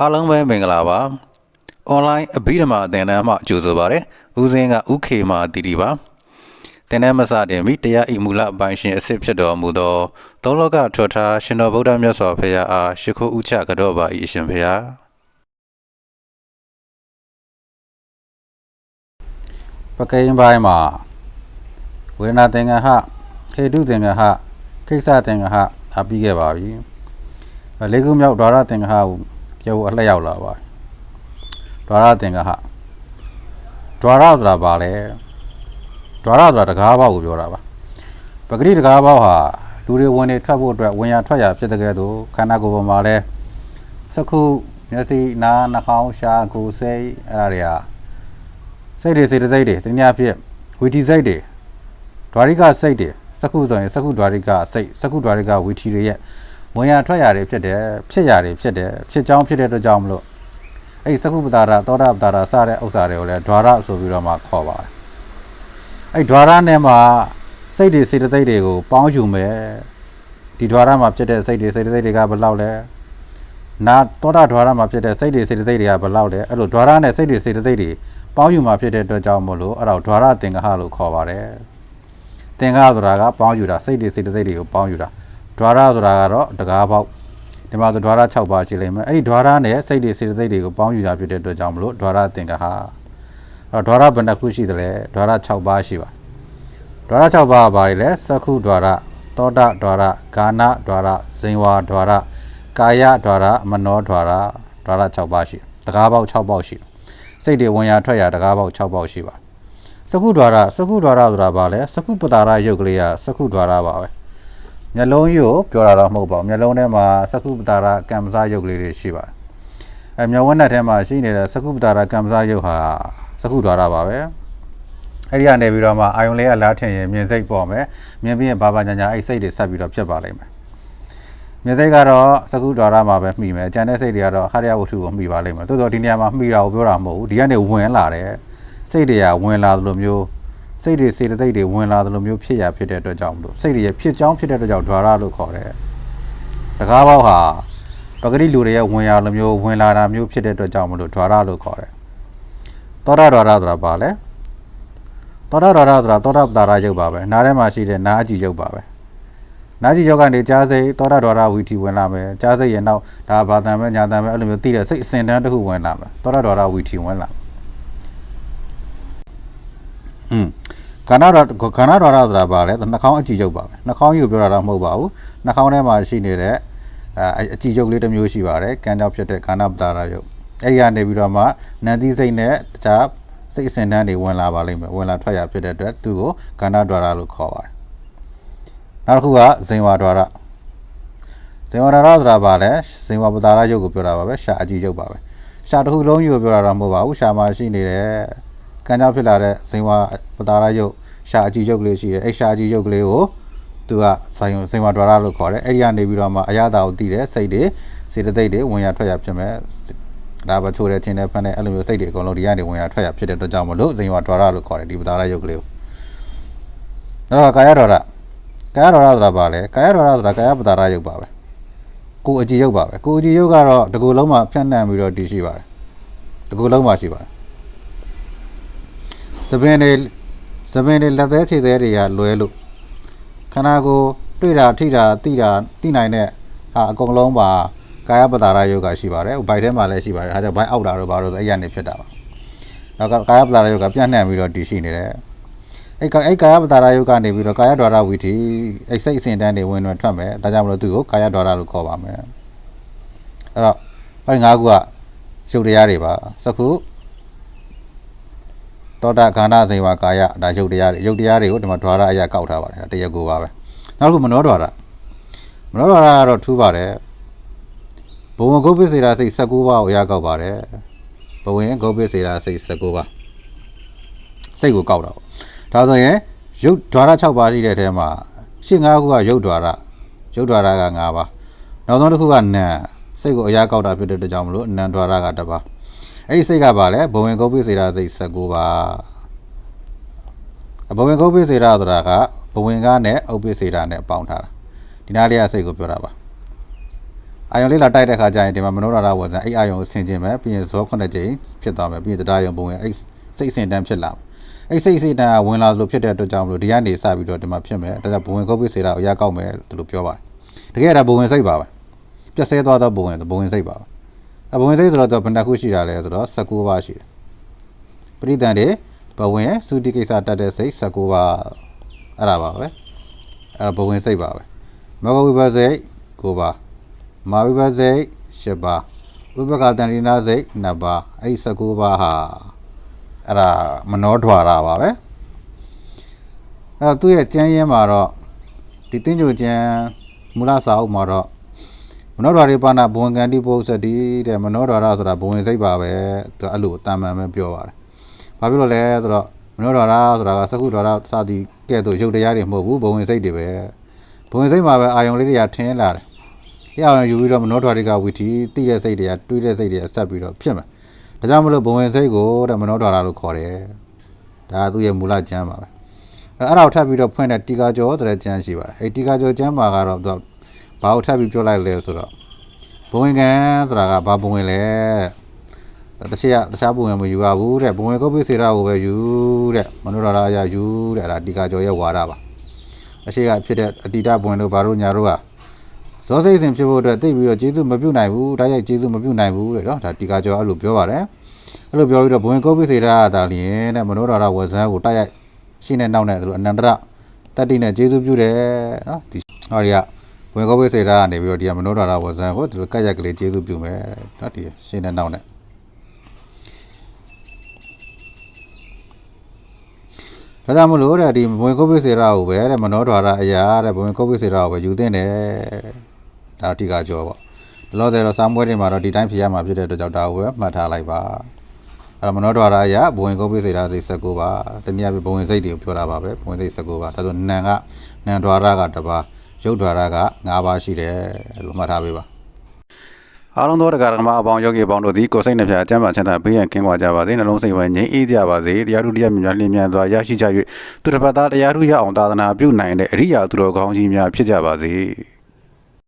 အားလုံးပဲမင်္ဂလာပါ။ online အဘိဓမ္မာသင်တန်းမှကြိုဆိုပါရစေ။ဦးစင်းကဥခေမာတီတီပါ။သင်တန်းမစတင်မီတရားဤမူလအပိုင်းရှင်အစစ်ဖြစ်တော်မူသောသုံးလောကထွတ်ထားရှင်တော်ဗုဒ္ဓမြတ်စွာဘုရားအားရှိခိုးဥချကြောပါ၏အရှင်ဘုရား။ပကိန်းပိုင်းမှာဝေဒနာသင်္ကဟဟေတုသင်္ကဟကိစ္စသင်္ကဟအပြီးခဲ့ပါပြီ။အဲလေးခုမြောက်ဒွါရသင်္ကဟကို ပြောအလှည့်ရောက်လာပါပြီ။ဒွါရသင်္ကဟဒွါရဆိုတာဘာလဲ။ဒွါရဆိုတာတကားပေါက်ကိုပြောတာပါ။ပဂရိတကားပေါက်ဟာလူတွေဝင်နေထွက်ဖို့အတွက်ဝင်ရထွက်ရဖြစ်တဲ့ကဲ့သို့ခန္ဓာကိုယ်ပေါ်မှာလဲစက္ခုမျက်စိနားနှာခေါင်းရှားကိုယ်စိတ်အဲ့ဒါတွေကစိတ်တွေစေတသိက်တွေတနည်းအားဖြင့်ဝီတီစိတ်တွေဒွါရိကစိတ်တွေစက္ခုဆိုရင်စက္ခုဒွါရိကစိတ်စက္ခုဒွါရိကဝီတီတွေရဲ့ ဝင်ရထွက်ရတွေဖြစ်တယ်ဖြစ်ရတွေဖြစ်တယ်ဖြစ်ကြောင်းဖြစ်တဲ့အတွက်ကြောင့်မလို့အဲ့ဒီစက္ခုပတာရသောတာပတာရစတဲ့ဥစ္စာတွေကိုလည်းဒွါရဆိုပြီးတော့မှခေါ်ပါတယ်အဲ့ဒွါရနဲ့မှစိတ်တွေစေတသိက်တွေကိုပေါင်းယူမယ်ဒီဒွါရမှာဖြစ်တဲ့စိတ်တွေစေတသိက်တွေကဘယ်လောက်လဲနာသောတာဒွါရမှာဖြစ်တဲ့စိတ်တွေစေတသိက်တွေကဘယ်လောက်လဲအဲ့လိုဒွါရနဲ့စိတ်တွေစေတသိက်တွေပေါင်းယူမှာဖြစ်တဲ့အတွက်ကြောင့်မို့လို့အဲ့ဒါကိုဒွါရသင်္ကဟလို့ခေါ်ပါတယ်သင်္ကဟဆိုတာကပေါင်းယူတာစိတ်တွေစေတသိက်တွေကိုပေါင်းယူတာ ဒွါရဆိုတာကတော့တကားပေါက်ဒီမှာဆိုဒွါရ6ပါးရှိလိမ့်မယ်အဲ့ဒီဒွါရနဲ့စိတ်တွေစေတသိက်တွေကိုပေါင်းယူတာဖြစ်တဲ့အတွက်ကြောင့်မလို့ဒွါရသင်္ကဟအဲ့တော့ဒွါရဘယ်နှခုရှိသလဲဒွါရ6ပါးရှိပါတယ်ဒွါရ6ပါးကဘာတွေလဲသက္ခုဒွါရသောတာဒွါရဂာနဒွါရဇင်ဝါဒွါရကာယဒွါရမနောဒွါရဒွါရ6ပါးရှိတကားပေါက်6ပေါက်ရှိစိတ်တွေဝင်ရထွက်ရတကားပေါက်6ပေါက်ရှိပါစကုဒွါရစကုဒွါရဆိုတာဘာလဲစကုပတာရယုတ်ကလေးကစကုဒွါရပါပဲ မျက်လုံးရုပ်ပြောတာတော့မဟုတ်ပါဘူးမျက်လုံးထဲမှာစကုပတာရကံပစားယုတ်ကလေးတွေရှိပါတယ်အဲမျက်ဝန်းနဲ့ထဲမှာရှိနေတဲ့စကုပတာရကံပစားယုတ်ဟာစကုဒွါရပါပဲအဲ့ဒီကနေပြီးတော့မှအာယုံလေးကလားထင်ရင်မြင်စိတ်ပေါ်မယ်မြင်ပြီးရင်ဘာဘာညာညာအဲ့စိတ်တွေဆက်ပြီးတော့ဖြစ်ပါလိမ့်မယ်မြင်စိတ်ကတော့စကုဒွါရမှာပဲမှီမယ်ကျန်တဲ့စိတ်တွေကတော့ဟာရယဝတ္ထုကိုမှီပါလိမ့်မယ်တိုးတော့ဒီနေရာမှာမှီတာကိုပြောတာမဟုတ်ဘူးဒီကနေဝင်လာတယ်စိတ်တွေကဝင်လာသလိုမျိုး စိတ်တွေစေတသိက်တွေဝင်လာသလိုမျိုးဖြစ်ရဖြစ်တဲ့အတွက်ကြောင့်မလို့စိတ်တွေရဲ့ဖြစ်ကြောင်းဖြစ်တဲ့အတွက်ကြောင့်ဒွါရလို့ခေါ်တယ်တကားပေါက်ဟာပဂတိလူတွေရဲ့ဝင်ရလိုမျိုးဝင်လာတာမျိုးဖြစ်တဲ့အတွက်ကြောင့်မလို့ဒွါရလို့ခေါ်တယ်သောတာဒွါရဆိုတာဘာလဲသောတာဒွါရဆိုတာသောတာပတာရယုတ်ပါပဲနားထဲမှာရှိတဲ့နားအကြည့်ယုတ်ပါပဲနားကြည့်ယောကနေကြားစိတ်သောတာဒွါရဝီတီဝင်လာမယ်ကြားစိတ်ရဲ့နောက်ဒါဘာတန်ပဲညာတန်ပဲအဲ့လိုမျိုးသိတဲ့စိတ်အစဉ်တန်းတစ်ခုဝင်လာမယ်သောတာဒွါရဝီတီဝင်လာอืม ခန္ဓာတော်ခန္ဓာတော်ရဆိုတာဘာလဲနှာခေါင်းအကြည့်ယုတ်ပါပဲနှာခေါင်းယုတ်ပြောတာတော့မဟုတ်ပါဘူးနှာခေါင်းထဲမှာရှိနေတဲ့အဲအကြည့်ယုတ်လေးတစ်မျိုးရှိပါတယ်ကံကြောင့်ဖြစ်တဲ့ခန္ဓာပတာရယုတ်အဲ့ဒီကနေပြီးတော့မှနန္တိစိတ်နဲ့တခြားစိတ်အစဉ်တန်းတွေဝင်လာပါလိမ့်မယ်ဝင်လာထွက်ရဖြစ်တဲ့အတွက်သူ့ကိုခန္ဓာတော်ရလို့ခေါ်ပါတယ်နောက်တစ်ခုကဇင်ဝါဒွါရဇင်ဝါဒွါရဆိုတာဘာလဲဇင်ဝါပတာရယုတ်ကိုပြောတာပါပဲရှာအကြည့်ယုတ်ပါပဲရှာတစ်ခုလုံးယူကိုပြောတာတော့မဟုတ်ပါဘူးရှာမှာရှိနေတဲ့ ကံကြောင့်ဖြစ်လာတဲ့ဇင်ဝါပတာရယုတ်ရှာအကြည့်ယုတ်ကလေးရှိတယ်အဲ့ရှာအကြည့်ယုတ်ကလေးကိုသူကဇင်ဇင်ဝါဒွါရလို့ခေါ်တယ်အဲ့ဒီကနေပြီးတော့မှအရသာကိုတည်တဲ့စိတ်တွေစေတသိက်တွေဝင်ရထွက်ရဖြစ်မဲ့ဒါပဲချိုးတဲ့ချင်းတဲ့ဖန်တဲ့အဲ့လိုမျိုးစိတ်တွေအကုန်လုံးဒီကနေဝင်ရထွက်ရဖြစ်တဲ့အတွက်ကြောင့်မလို့ဇင်ဝါဒွါရလို့ခေါ်တယ်ဒီပတာရယုတ်ကလေးကိုနောက်တော့ကာယဒွါရကာယဒွါရဆိုတာဘာလဲကာယဒွါရဆိုတာကာယပတာရယုတ်ပါပဲကိုအကြည့်ယုတ်ပါပဲကိုအကြည့်ယုတ်ကတော့တကူလုံးမှာဖြန့်နှံ့ပြီးတော့တည်ရှိပါတယ်တကူလုံးမှာရှိပါတယ်သ ပင်တွေသပင်တွေလက်သေးခြေသေးတွေကလွဲလို့ခန္ဓာကိုယ်တွေ့တာထိတာသိတာသိနိုင်တဲ့ဟာအကုန်လုံးပါကာယပတာရယုတ်ကရှိပါတယ်ဘိုက်ထဲမှာလည်းရှိပါတယ်အဲဒါကြောင့်ဘိုက်အောက်တာတော့ဘာလို့ဆိုအဲ့ရနေဖြစ်တာပါနောက်ကကာယပတာရယုတ်ကပြန့်နှံ့ပြီးတော့တည်ရှိနေတယ်အဲ့ကအဲ့ကာယပတာရယုတ်ကနေပြီးတော့ကာယဒွါရဝီတီအဲ့စိတ်အစဉ်တန်းတွေဝင်ဝင်ထွက်မယ်ဒါကြောင့်မလို့သူ့ကိုကာယဒွါရလို့ခေါ်ပါမယ်အဲ့တော့အဲ့ငါးခုကရုပ်တရားတွေပါစခု သောတာခန္ဓာစိဝါကာယဒါရုပ်တရားတွေရုပ်တရားတွေကိုဒီမှာဒွါရအရာကောက်ထားပါတယ်တရားကိုပါပဲနောက်တစ်ခုမနောဒွါရမနောဒွါရကတော့ထူးပါတယ်ဘဝဂုတ်ပိစေရာစိတ်19ပါးကိုအရာကောက်ပါတယ်ဘဝင်ဂုတ်ပိစေရာစိတ်19ပါးစိတ်ကိုကောက်တာပေါ့ဒါဆိုရင်ရုပ်ဒွါရ6ပါးရှိတဲ့ထဲမှာရှင်း5ခုကရုပ်ဒွါရရုပ်ဒွါရက5ပါးနောက်ဆုံးတစ်ခုကနာစိတ်ကိုအရာကောက်တာဖြစ်တဲ့အတွက်ကြောင့်မလို့နံဒွါရကတစ်ပါး အဲ့ဒီစိတ်ကပါလဲဘဝင်ကုတ်ပိစေရာစိတ်19ပါဘဝင်ကုတ်ပိစေရာဆိုတာကဘဝင်ကနဲ့ဥပ္ပိစေရာနဲ့ပေါင်းထားတာဒီနားလေးကစိတ်ကိုပြောတာပါအာယုံလေးလာတိုက်တဲ့ခါကျရင်ဒီမှာမနောဓာရဝဇန်အဲ့အာယုံကိုဆင်ကျင်မယ်ပြီးရင်ဇောခုနှစ်ကြိမ်ဖြစ်သွားမယ်ပြီးရင်တရားယုံပုံရင်အဲ့စိတ်အစဉ်တန်းဖြစ်လာမယ်အဲ့စိတ်အစဉ်တန်းကဝင်လာလို့ဖြစ်တဲ့အတွက်ကြောင့်မလို့ဒီကနေစပြီးတော့ဒီမှာဖြစ်မယ်ဒါကြောင့်ဘဝင်ကုတ်ပိစေတာကိုရကောက်မယ်လို့သူတို့ပြောပါတယ်တကယ်ဒါဘဝင်စိတ်ပါပဲပြက်ဆဲသွားတော့ဘဝင်ဘဝင်စိတ်ပါပဲ အဘဝင်စိတ်ဆိုတော့သူဘယ်နှခုရှိတာလဲဆိုတော့19ပါးရှိတယ်ပရိသန်တွေဘဝင်သုတိကိစ္စတတ်တဲ့စိတ်19ပါးအဲ့ဒါပါပဲအဲ့ဘဝင်စိတ်ပါပဲမဂဝိပစိတ်9ပါးမာဝိပစိတ်၈ပါးဥပကတန္တိနာစိတ်2ပါးအဲ့ဒီ19ပါးဟာအဲ့ဒါမနောဒွါရပါပဲအဲ့တော့သူ့ရဲ့ကျမ်းရင်းမှာတော့ဒီတင်းကြိုကျမ်းမူလစာအုပ်မှာတော့ မနောဒွါရိပါဏဘဝံကန္တိပု္ပ္ပစတိတဲ့မနောဒွါရဆိုတာဘဝင်စိတ်ပါပဲသူအဲ့လိုအတန်မှန်ပဲပြောပါတယ်ဘာဖြစ်လို့လဲဆိုတော့မနောဒွါရဆိုတာကသကုဒွါရစသည်ကဲ့သို့ရုပ်တရားတွေမဟုတ်ဘူးဘဝင်စိတ်တွေပဲဘဝင်စိတ်မှာပဲအာယုံလေးတွေကထင်းလာတယ်ရအောင်ယူပြီးတော့မနောထွားတွေကဝီတီတိတဲ့စိတ်တွေကတွေးတဲ့စိတ်တွေကဆက်ပြီးတော့ဖြစ်မယ်။ဒါကြောင့်မလို့ဘဝင်စိတ်ကိုတဲ့မနောထွားတာလို့ခေါ်တယ်။ဒါကသူ့ရဲ့မူလကျမ်းပါပဲ။အဲအဲ့ဒါကိုထပ်ပြီးတော့ဖွင့်တဲ့တီကာကျော်ဆိုတဲ့ကျမ်းရှိပါတယ်။အဲတီကာကျော်ကျမ်းမှာကတော့သူက ဘာကိုထပ်ပြီးပြောလိုက်လဲဆိုတော့ဘဝင်ကံဆိုတာကဘာဘဝင်လဲတဲ့။တစ်ချက်တခြားဘဝင်မယူရဘူးတဲ့။ဘဝင်ကုတ်ပိစေတာကိုပဲယူတဲ့။မနောထွားတာအရယူတဲ့။အဲ့ဒါတီကာကျော်ရဲ့ဝါဒပါ။အရှိကဖြစ်တဲ့အတ္တိတဘဝင်တို့ဘာတို့ညာတို့ကဇောစိတ်စဉ်ဖြစ်ဖို့အတွက်တိတ်ပြီးတော့ကျေးဇူးမပြုတ်နိုင်ဘူးတိုက်ရိုက်ကျေးဇူးမပြုတ်နိုင်ဘူးတဲ့နော်ဒါတီကာကျော်အဲ့လိုပြောပါတယ်အဲ့လိုပြောပြီးတော့ဘဝင်ကုတ်ပိစေတာဒါလျင်တဲ့မနောဒရာဝဇန်ကိုတိုက်ရိုက်ရှင်းနေနောက်နဲ့သူအနန္တရတတ္တိနဲ့ကျေးဇူးပြုတယ်နော်ဒီဟောဒီကဘ ဝင်ကုတ်ပိစေတာကနေပြီးတော့ဒီကမနောဒရာဝဇန်ကိုဒီလိုကက်ရက်ကလေးကျေးဇူးပြုမယ်နော်ဒီရှင်းနေနောက်နဲ့ဒါကြောင့်မလို့တဲ့ဒီဘဝင်ကုတ်ပိစေတာကိုပဲတဲ့မနောဒရာအရာတဲ့ဘဝင်ကုတ်ပိစေတာကိုပဲယူသင့်တယ်ဒါအတိကကြောပေါ့ဒီလိုတဲ့တော့စာမွဲတွေမှာတော့ဒီတိုင်းဖြေရမှာဖြစ်တဲ့အတွက်ကြောင့်ဒါကိုပဲမှတ်ထားလိုက်ပါအဲ့တော့မနောဒရာအရာဘဝင်ကုတ်ပိစေတာစိတ်19ပါတနည်းအားဖြင့်ဘဝင်စိတ်တွေကိုပြောတာပါပဲဘဝင်စိတ်19ပါဒါဆိုနံကနံဒွါရကတစ်ပါး ရုပ်ဒွါရက9ပါးရှိတယ်အဲ့လိုမှတ်ထားပေးပါအားလုံးသောတရားဓမ္မအပေါင်းယောဂီအပေါင်းတို့သည်ကိုယ်စိတ်နှပြအကျမ်းပါချမ်းသာဘေးရန်ကင်းကွာကြပါစေနှလုံးစိတ်ဝဲငြိမ်းအေးကြပါစေတရားထုတရားမြတ်များလင်းမြန်စွာရရှိကြ၍သူတစ်ပတ်သားတရားထုရအောင်သာသနာပြုနိုင်တဲ့အရိယာသူတော်ကောင်းကြီးများဖြစ်ကြပါစေ